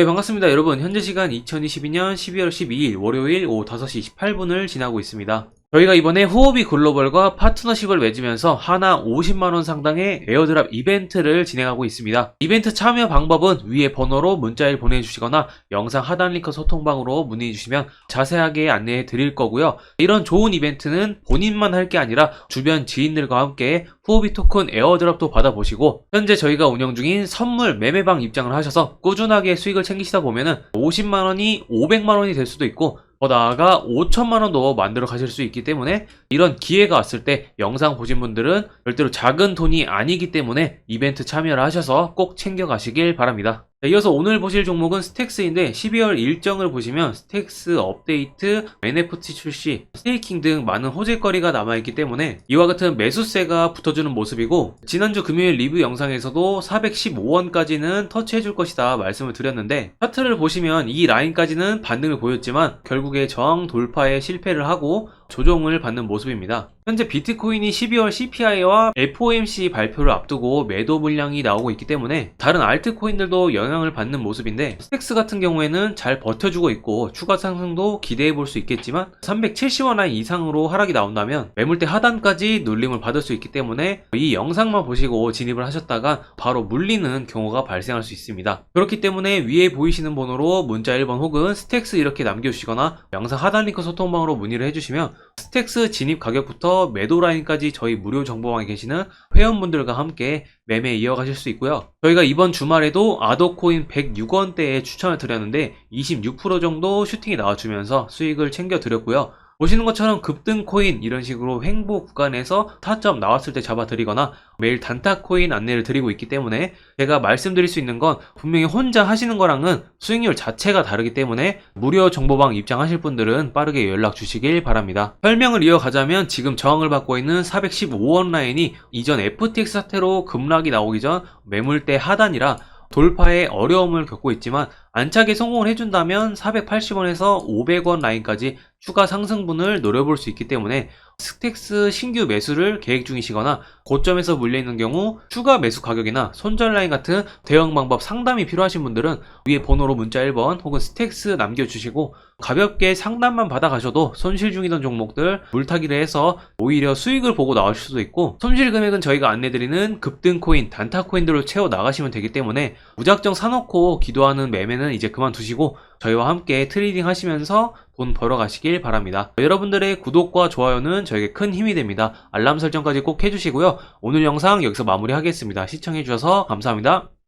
네, 반갑습니다. 여러분, 현재 시간 2022년 12월 12일 월요일 오후 5시 28분을 지나고 있습니다. 저희가 이번에 후오비 글로벌과 파트너십을 맺으면서 하나 50만원 상당의 에어드랍 이벤트를 진행하고 있습니다. 이벤트 참여 방법은 위에 번호로 문자를 보내주시거나 영상 하단 링크 소통방으로 문의해 주시면 자세하게 안내해 드릴 거고요. 이런 좋은 이벤트는 본인만 할 게 아니라 주변 지인들과 함께 후오비 토큰 에어드랍도 받아보시고 현재 저희가 운영 중인 선물 매매방 입장을 하셔서 꾸준하게 수익을 챙기시다 보면은 50만원이 500만원이 될 수도 있고 더 나아가 5천만 원도 만들어 가실 수 있기 때문에 이런 기회가 왔을 때 영상 보신 분들은 절대로 작은 돈이 아니기 때문에 이벤트 참여를 하셔서 꼭 챙겨 가시길 바랍니다. 네, 이어서 오늘 보실 종목은 스택스인데 12월 일정을 보시면 스택스 업데이트, NFT 출시, 스테이킹 등 많은 호재거리가 남아있기 때문에 이와 같은 매수세가 붙어주는 모습이고 지난주 금요일 리뷰 영상에서도 415원까지는 터치해줄 것이다 말씀을 드렸는데 차트를 보시면 이 라인까지는 반등을 보였지만 결국에 저항 돌파에 실패를 하고 조정을 받는 모습입니다. 현재 비트코인이 12월 CPI와 FOMC 발표를 앞두고 매도 물량이 나오고 있기 때문에 다른 알트코인들도 영향을 받는 모습인데 스택스 같은 경우에는 잘 버텨주고 있고 추가 상승도 기대해 볼 수 있겠지만 370원 라인 이상으로 하락이 나온다면 매물대 하단까지 눌림을 받을 수 있기 때문에 이 영상만 보시고 진입을 하셨다가 바로 물리는 경우가 발생할 수 있습니다. 그렇기 때문에 위에 보이시는 번호로 문자 1번 혹은 스택스 이렇게 남겨주시거나 영상 하단 링크 소통방으로 문의를 해주시면 스택스 진입 가격부터 매도 라인까지 저희 무료 정보방에 계시는 회원분들과 함께 매매 이어가실 수 있고요. 저희가 이번 주말에도 아더코인 106원대에 추천을 드렸는데 26% 정도 슈팅이 나와주면서 수익을 챙겨드렸고요. 보시는 것처럼 급등 코인 이런 식으로 횡보 구간에서 타점 나왔을 때 잡아드리거나 매일 단타 코인 안내를 드리고 있기 때문에 제가 말씀드릴 수 있는 건 분명히 혼자 하시는 거랑은 수익률 자체가 다르기 때문에 무료 정보방 입장하실 분들은 빠르게 연락 주시길 바랍니다. 설명을 이어가자면 지금 저항을 받고 있는 415원 라인이 이전 FTX 사태로 급락이 나오기 전 매물대 하단이라 돌파에 어려움을 겪고 있지만 안착에 성공을 해준다면 480원에서 500원 라인까지 추가 상승분을 노려볼 수 있기 때문에 스택스 신규 매수를 계획 중이시거나 고점에서 물려있는 경우 추가 매수 가격이나 손절 라인 같은 대응 방법 상담이 필요하신 분들은 위에 번호로 문자 1번 혹은 스택스 남겨주시고 가볍게 상담만 받아가셔도 손실 중이던 종목들 물타기를 해서 오히려 수익을 보고 나오실 수도 있고 손실 금액은 저희가 안내드리는 급등 코인, 단타 코인들로 채워 나가시면 되기 때문에 무작정 사놓고 기도하는 매매는 이제 그만두시고 저희와 함께 트레이딩 하시면서 돈 벌어 가시길 바랍니다. 여러분들의 구독과 좋아요는 저에게 큰 힘이 됩니다. 알람 설정까지 꼭 해주시고요. 오늘 영상 여기서 마무리하겠습니다. 시청해주셔서 감사합니다.